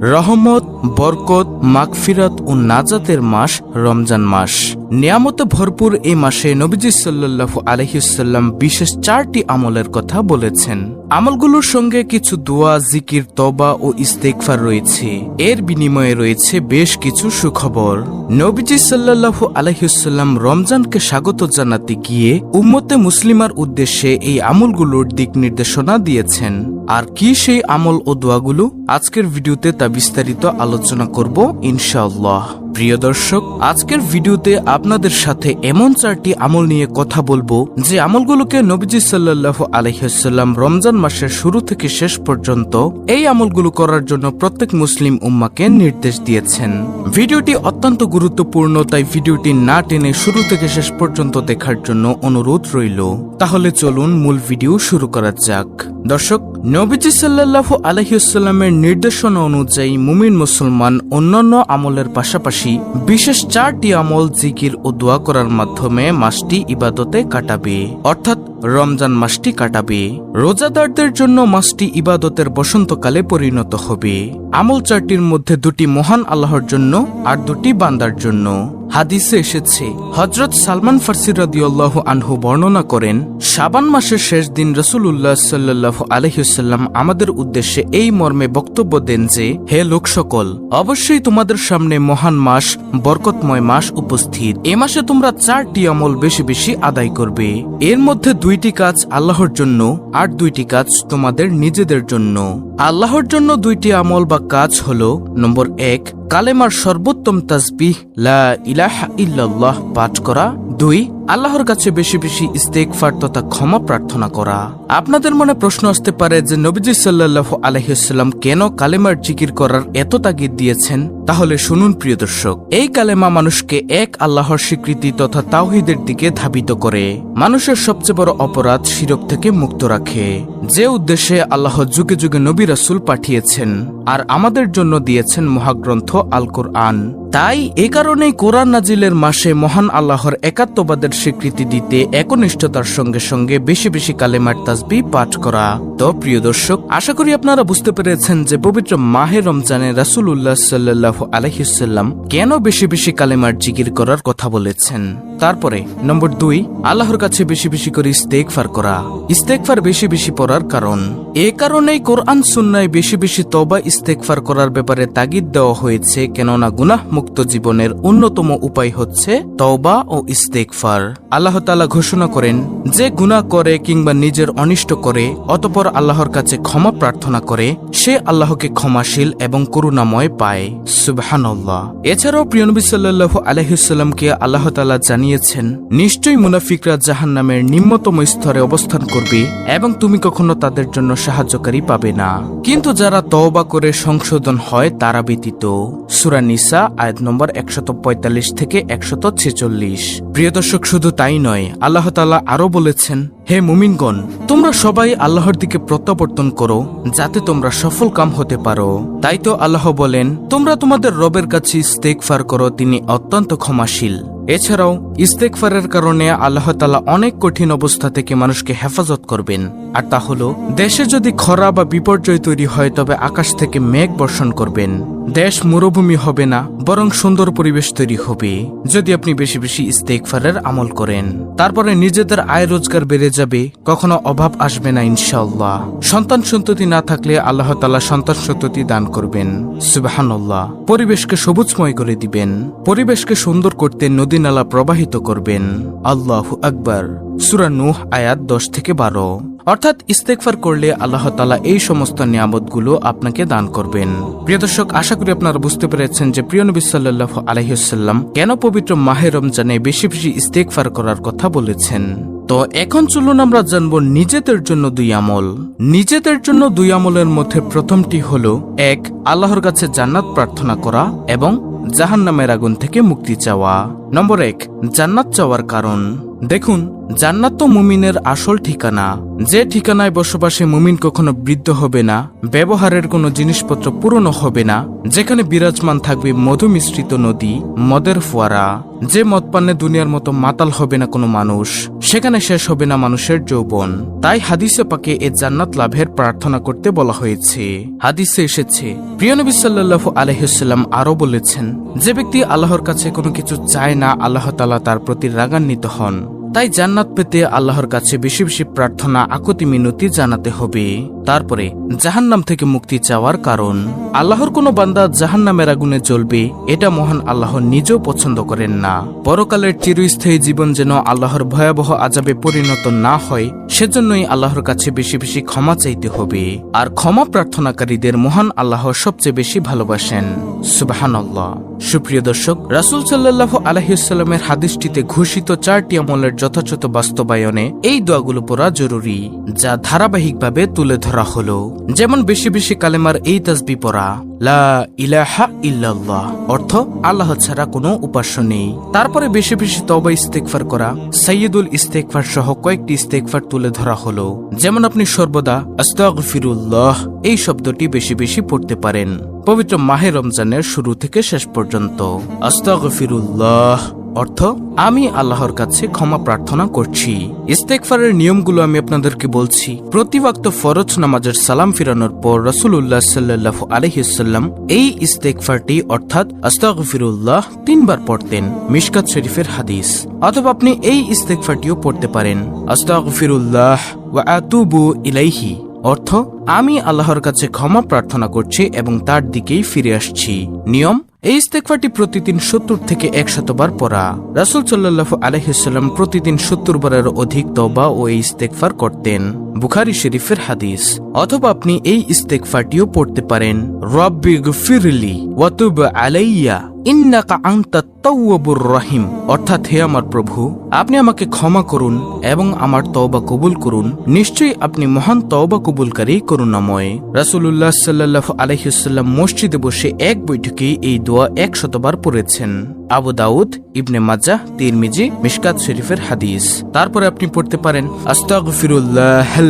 রহমত, বরকত, মাগফিরাত ও নাজাতের মাস রমজান মাস। নিয়ামতে ভরপুর এই মাসে নবীজি সাল্লাল্লাহু আলহিসাল্লাম বিশেষ চারটি আমলের কথা বলেছেন। আমলগুলোর সঙ্গে কিছু দোয়া, জিকির তবা ও ইস্তেকফার রয়েছে। এর বিনিময়ে রয়েছে বেশ কিছু সুখবর। নবীজি সাল্লাল্লাহু আলহিসাল্লাম রমজানকে স্বাগত জানাতে গিয়ে উম্মতে মুসলিমার উদ্দেশ্যে এই আমলগুলোর দিক নির্দেশনা দিয়েছেন। আর কি সেই আমল ও দোয়াগুলো আজকের ভিডিওতে তা বিস্তারিত আলোচনা করব ইনশাআল্লাহ। প্রিয় দর্শক, আজকের ভিডিওতে আপনাদের সাথে এমন চারটি আমল নিয়ে কথা বলব যে আমলগুলোকে নবীজি সাল্লাহ আলহিহাল্লাম রমজান মাসের শুরু থেকে শেষ পর্যন্ত এই আমলগুলো করার জন্য প্রত্যেক মুসলিম উম্মাকে নির্দেশ দিয়েছেন। ভিডিওটি অত্যন্ত গুরুত্বপূর্ণ, তাই ভিডিওটি না টেনে শুরু থেকে শেষ পর্যন্ত দেখার জন্য অনুরোধ রইল। তাহলে চলুন মূল ভিডিও শুরু করা যাক। দর্শক, নবীজি সাল্লাহ আলহিউসাল্লামের নির্দেশনা অনুযায়ী মুমিন মুসলমান অন্যান্য আমলের পাশাপাশি বিশেষ চারটি আমল জিকির ও দোয়া করার মাধ্যমে মাসটি ইবাদতে কাটাবে। অর্থাৎ রমজান মাসটি কাটাবে। রোজাদারদের জন্য মাসটি ইবাদতের বসন্তকালে পরিণত হবে। আমল চারটির মধ্যে দুটি মহান আল্লাহর জন্য আর দুটি বান্দার জন্য। হাদিসে এসেছে হজরত সালমান ফার্সি রাদিউল্লাহ আনহু বর্ণনা করেন, শাবান মাসের শেষ দিন রসুল্লাহ সাল্লাহ আলহিসাল্লাম আমাদের উদ্দেশ্যে এই মর্মে বক্তব্য দেন যে, হে লোক সকল অবশ্যই তোমাদের সামনে মহান মাস, বরকতময় মাস উপস্থিত। এ মাসে তোমরা চারটি আমল বেশি বেশি আদায় করবে। এর মধ্যে দুইটি কাজ আল্লাহর জন্য আর দুইটি কাজ তোমাদের নিজেদের জন্য। আল্লাহর জন্য দুইটি আমল বা কাজ হল, নম্বর এক, কালেমার সর্বোত্তম তাজবিহ লা ইল্লাল্লাহ পাঠ করা। দুই আল্লাহর কাছে বেশি বেশি ইস্তেকফার তথা ক্ষমা প্রার্থনা করা। আপনাদের মনে প্রশ্ন আসতে পারে যে নবীজি সাল্লাহ আলহিসাল্লাম কেন কালেমার জিকির করার এত তাগিদ দিয়েছেন? তাহলে শুনুন প্রিয় দর্শক, এই কালেমা মানুষকে এক আল্লাহর স্বীকৃতি তথা তাওহিদের দিকে ধাবিত করে। মানুষের সবচেয়ে বড় অপরাধ শিরক থেকে মুক্ত রাখে। যে উদ্দেশ্যে আল্লাহ যুগে যুগে নবী রাসুল পাঠিয়েছেন আর আমাদের জন্য দিয়েছেন মহাগ্রন্থ আল কোরআন তাই এ কারণেই কোরআন নাজিলের মাসে মহান আল্লাহর একাত্মবাদের স্বীকৃতি দিতে একনিষ্ঠতার সঙ্গে সঙ্গে বেশি বেশি কালেমার তাজবি পাঠ করা। তো প্রিয় দর্শক, আশা করি আপনারা বুঝতে পেরেছেন যে পবিত্র মাহে রমজানে রাসুল উল্লাহ সাল্লাহ আলহিসাল্লাম কেন বেশি বেশি কালেমার জিকির করার কথা বলেছেন? তারপরে, নম্বর দুই, আল্লাহর কাছে বেশি বেশি করে ইস্তেকফার করা। ইস্তেকফার বেশি বেশি পড়ার কারণ। এ কারণেই কোরআন সুন্নায় বেশি বেশি তবা ইস্তেকফার করার ব্যাপারে তাগিদ দেওয়া হয়েছে, কেননা গুনাহ মুক্ত জীবনের অন্যতম উপায় হচ্ছে তওবা ও ইস্তেকফার আল্লাহ তালা ঘোষণা করেন, যে গুণা করে কিংবা নিজের অনিষ্ট করে, অতপর আল্লাহর কাছে ক্ষমা প্রার্থনা করে সে আল্লাহকে ক্ষমাশীল এবং করুণাময় পায়। সুবহানাল্লাহ। এছাড়াও প্রিয়নবী সাল্লাহ আলহিসাল্লামকে আল্লাহ তালা জানিয়েছেন, নিশ্চয়ই মুনাফিকরা জাহান নামের নিম্নতম স্তরে অবস্থান করবে এবং তুমি কখনো তাদের জন্য সাহায্যকারী পাবে না। কিন্তু যারা তওবা করে সংশোধন হয়, তারা ব্যতীত। সুরা নিসা, আয়াত নম্বর একশত পঁয়তাল্লিশ থেকে একশত ছেচল্লিশ। প্রিয় দর্শক, শুধু তাই নয়, আল্লাহ তালা আরও বলেছেন হে মুমিনগণ, তোমরা সবাই আল্লাহর দিকে প্রত্যাবর্তন করো, যাতে তোমরা সফল কাম হতে পারো। তাই তো আল্লাহ বলেন, তোমরা তোমাদের রবের কাছে ইস্তেকফার করো, তিনি অত্যন্ত ক্ষমাশীল। এছাড়াও ইস্তেকফারের কারণে আল্লাহ তালা অনেক কঠিন অবস্থা থেকে মানুষকে হেফাজত করবেন। আর তা হলো, দেশে যদি খরা বা বিপর্যয় তৈরি হয়, তবে আকাশ থেকে মেঘ বর্ষণ করবেন। দেশ মরুভূমি হবে না, বরং সুন্দর পরিবেশ তৈরি হবে। যদি আপনি বেশি বেশি ইস্তেকফারের আমল করেন, তারপরে নিজেদের আয় রোজগার বেড়ে যাবে, কখনো অভাব আসবে না ইনশাআল্লাহ। সন্তান সন্ততি না থাকলে আল্লাহ তালা সন্তান সন্ততি দান করবেন। সুবাহান্লাহ পরিবেশকে সবুজময় করে দিবেন। পরিবেশকে সুন্দর করতে নদী নালা প্রবাহিত করবেন। আল্লাহ আকবর, সুরা নুহ আয়াত দশ থেকে বারো। অর্থাৎ ইস্তেকফার করলে আল্লাহ তালা এই সমস্ত নিয়ামতগুলো আপনাকে দান করবেন। প্রিয় দর্শক, আশা করি আপনারা বুঝতে পেরেছেন যে প্রিয় নবী সাল্লাহ আলহিসাল্লাম কেন পবিত্র মাহে রমজানে বেশি বেশি ইস্তেকফার করার কথা বলেছেন। তো এখন চলুন আমরা জানব নিজেদের জন্য দুই আমল। নিজেদের জন্য দুই আমলের মধ্যে প্রথমটি হলো, এক, আল্লাহর কাছে জান্নাত প্রার্থনা করা এবং জাহান নামের আগুন থেকে মুক্তি চাওয়া। নম্বর এক জান্নাত চাওয়ার কারণ। দেখুন জান্নাত তো মুমিনের আসল ঠিকানা। যে ঠিকানায় বসবাসে মুমিন কখনো বৃদ্ধ হবে না, ব্যবহারের কোনো জিনিসপত্র পুরনো হবে না, যেখানে বিরাজমান থাকবে মধু মিশ্রিত নদী, মদের ফোয়ারা। যে মদ পান্নে দুনিয়ার মতো মাতাল হবে না কোনো মানুষ, সেখানে শেষ হবে না মানুষের যৌবন। তাই হাদিসে পাকে এ জান্নাত লাভের প্রার্থনা করতে বলা হয়েছে। হাদিসে এসেছে, প্রিয় নবী সাল্লাল্লাহু আলহিসাল্লাম আরও বলেছেন, যে ব্যক্তি আল্লাহর কাছে কোনো কিছু চায় না, আল্লাহ তালা তার প্রতি রাগান্বিত হন। তাই জান্নাত পেতে আল্লাহর কাছে বেশি বেশি প্রার্থনা আকুতি মিনতি জানাতে হবে। তারপরে জাহান্নাম থেকে মুক্তি চাওয়ার কারণ, আল্লাহর কোনো বান্দা জাহান্নামের আগুনে জ্বলবে, এটা মহান আল্লাহ নিজেও পছন্দ করেন না। পরকালের চিরস্থায়ী জীবন যেন আল্লাহর ভয়াবহ আজাবে পরিণত না হয়, সেজন্যই আল্লাহর কাছে বেশি বেশি ক্ষমা চাইতে হবে। আর ক্ষমা প্রার্থনাকারীদের মহান আল্লাহ সবচেয়ে বেশি ভালোবাসেন। সুবাহান সুপ্রিয় দর্শক, রাসুল সাল্লাহ আলহিসাল্লামের হাদিসটিতে ঘোষিত চারটি আমলের যথাযথ বাস্তবায়নে এই দোয়াগুলো পড়া জরুরি, যা ধারাবাহিকভাবে তুলে ধরা হলো, যেমন বেশি বেশি কালেমার এই তাসবি পড়া, লা ইলাহা ইল্লাল্লাহ, অর্থ আল্লাহ ছাড়া কোনো উপাস্য নেই। তারপরে বেশি বেশি তবা ইস্তেকফার করা সাইয়দুল ইস্তেকফার সহ কয়েকটি ইস্তেকফার তুলে ধরা হলো। যেমন আপনি সর্বদা আস্তাগফিরুল্লাহ, এই শব্দটি বেশি বেশি পড়তে পারেন। পবিত্র মাহে রমজানের শুরু থেকে শেষ পর্যন্ত। আস্তাগফিরুল্লাহ অর্থ, আমি আল্লাহর কাছে ক্ষমা প্রার্থনা করছি। ইস্তেকফারের নিয়মগুলো আমি আপনাদেরকে বলছি। প্রতি ওয়াক্ত ফরজ নামাজের সালাম ফিরানোর পর রসুল্লাহ সাল্লাহ আলহিসাল্লাম এই ইস্তেকফারটি অর্থাৎ আস্তাগফিরুল্লাহ, তিনবার পড়তেন মিশকাত শরীফের হাদিস। অথবা আপনি এই ইস্তেকফারটিও পড়তে পারেন। আস্তাগফিরুল্লাহ ওয়া আতুবু ইলাইহি। অর্থ, আমি আল্লাহর কাছে ক্ষমা প্রার্থনা করছি এবং তার দিকেই ফিরে আসছি। নিয়ম এই ইস্তেকফাটি প্রতিদিন সত্তর থেকে একশতবার পড়া। রাসুল সাল্লাহ আলহিসাল্লাম প্রতিদিন সত্তর বারের অধিক তবা ও এই ইস্তেকফার করতেন। বুখারি শরীফের হাদিস, অথবা আপনি এই ইস্তেকফাটিও পড়তে পারেন। রব্বি ফিরলি ওয়াতুব আলাইয়া। ইন্নাকা আংতা তাওয়াবুর রহিম। অর্থাৎ হে আমার প্রভু, আপনি আমাকে ক্ষমা করুন এবং আমার তওবা কবুল করুন। নিশ্চয়ই আপনি মহান তওবা কবুলকারী করুণাময়। রাসূলুল্লাহ সাল্লাল্লাহু আলাইহি সাল্লাম মসজিদে বসে এক বৈঠকে এই দোয়া এক শতবার পড়েছেন। আবু দাউদ, ইবনে মাজাহ, তিরমিজি, মিশকাত শরীফের হাদিস। তারপরে আপনি পড়তে পারেন আস্তাগফিরুল্লাহ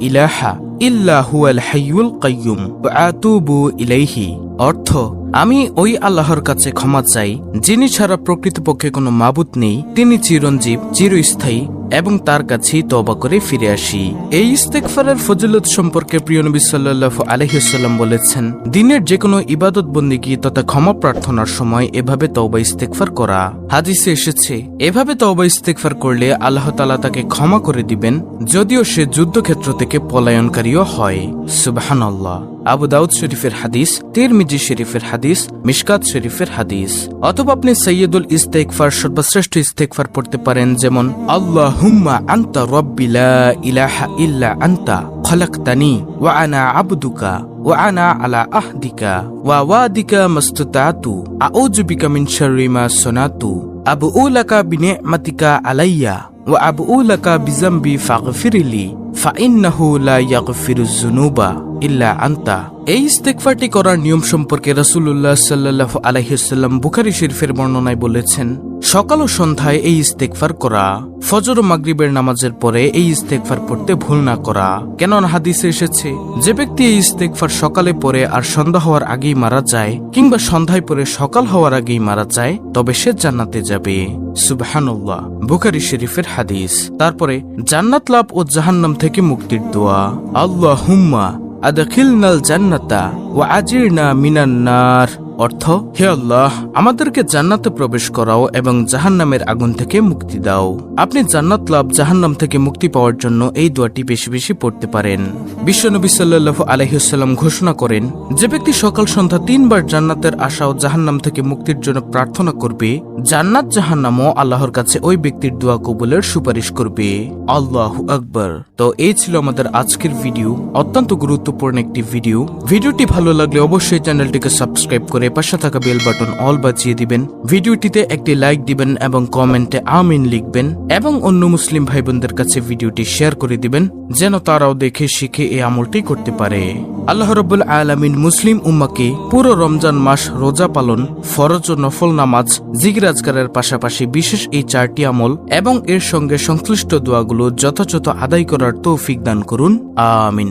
ইলাহা ইল্লা হুয়াল হাইয়ুল কাইয়ুম আতুবু ইলাইহি। অর্থ আমি ওই আল্লাহর কাছে ক্ষমা চাই, যিনি ছাড়া প্রকৃতপক্ষে কোনো মাবুত নেই, তিনি চিরঞ্জীব, চিরস্থায়ী, এবং তার কাছেই তবা করে ফিরে আসি। এই ইস্তেকফারের ফজিলত সম্পর্কে প্রিয় নবী সাল্লাহ আলহিসাল্লাম বলেছেন, দিনের যে কোনো ইবাদত বন্দিগি তথা ক্ষমা প্রার্থনার সময় এভাবে তওবা ইস্তেকফার করা। হাদিসে এসেছে, এভাবে তওবা ইস্তেকফার করলে আল্লাহ তালা তাকে ক্ষমা করে দিবেন, যদিও সে যুদ্ধক্ষেত্র থেকে পলায়নকারীও হয়। সুবাহান আবু দাউদ শরীফের হাদিস তিরমিজি শরীফের হাদিস মিশকাত শরীফের হাদিস অথবা আপনি সৈয়দুল ইস্তেকফার সর্বশ্রেষ্ঠ ইস্তেকফার পড়তে পারেন যেমন আল্লাহ হুম্মা আন্তা রব্বিলা ইলাহা ইল্লা আন্তা খলাকতানি ওয়া আনা আবদুকা وأنا على أهدك ووادك ما استطعت أعوذ بك من شر ما صنعت أبؤ لك بنعمتك علي وأبؤ لك بذنبي فاغفر لي এই ইস্তেকফারটি করার নিয়ম সম্পর্কে রাসুল্লাহ সাল্লাহ আলহিসাল্লাম বুখারি শরীফের বর্ণনায় বলেছেন, সকাল ও সন্ধ্যায় এই ইস্তেকফার করা, ফজর ও মাগরিবের নামাজের পরে এই ইস্তেকফার পড়তে ভুল না করা। কেন হাদিসে এসেছে, যে ব্যক্তি এই ইস্তেকফার সকালে পরে আর সন্ধ্যা হওয়ার আগেই মারা যায় কিংবা সন্ধ্যায় পরে সকাল হওয়ার আগেই মারা যায়, তবে সে জান্নাতে যাবে। সুবহানুল্লাহ, বুখারি শরীফের হাদিস। তারপরে, জান্নাত লাভ ও জাহান্নাম থেকে মুক্তির দোয়া। আল্লাহ হুম্মা আদখিলনাল জান্নাতা ও আজিরনা না নার। অর্থ, হে আল্লাহ, আমাদেরকে জান্নাতে প্রবেশ করাও এবং জাহান্নামের আগুন থেকে মুক্তি দাও। আপনি জান্নাত লাভ জাহান্নাম থেকে মুক্তি পাওয়ার জন্য এই দোয়াটি বেশি বেশি পড়তে পারেন। বিশ্বনবী সাল্লাল্লাহু আলহিহাল্লাম ঘোষণা করেন, যে ব্যক্তি সকাল সন্ধ্যা তিনবার জান্নাতের আশা ও জাহান্নাম থেকে মুক্তির জন্য প্রার্থনা করবে, জান্নাত জাহান্নামও আল্লাহর কাছে ওই ব্যক্তির দোয়া কবুলের সুপারিশ করবে। আল্লাহ আকবর। তো এই ছিল আমাদের আজকের ভিডিও, অত্যন্ত গুরুত্বপূর্ণ একটি ভিডিও। ভিডিওটি ভালো লাগলে অবশ্যই চ্যানেলটিকে সাবস্ক্রাইব করে করে পাশে থাকা বেল বাটন অল বাজিয়ে দিবেন। ভিডিওটিতে একটি লাইক দিবেন এবং কমেন্টে আমিন লিখবেন এবং অন্য মুসলিম ভাই বোনদের কাছে ভিডিওটি শেয়ার করে দিবেন, যেন তারাও দেখে শিখে এই আমলটি করতে পারে। আল্লাহ রব্বুল আলামিন মুসলিম উম্মাকে পুরো রমজান মাস রোজা পালন, ফরজ ও নফল নামাজ জিগরাজগারের পাশাপাশি বিশেষ এই চারটি আমল এবং এর সঙ্গে সংশ্লিষ্ট দোয়াগুলো যথাযথ আদায় করার তৌফিক দান করুন। আমিন।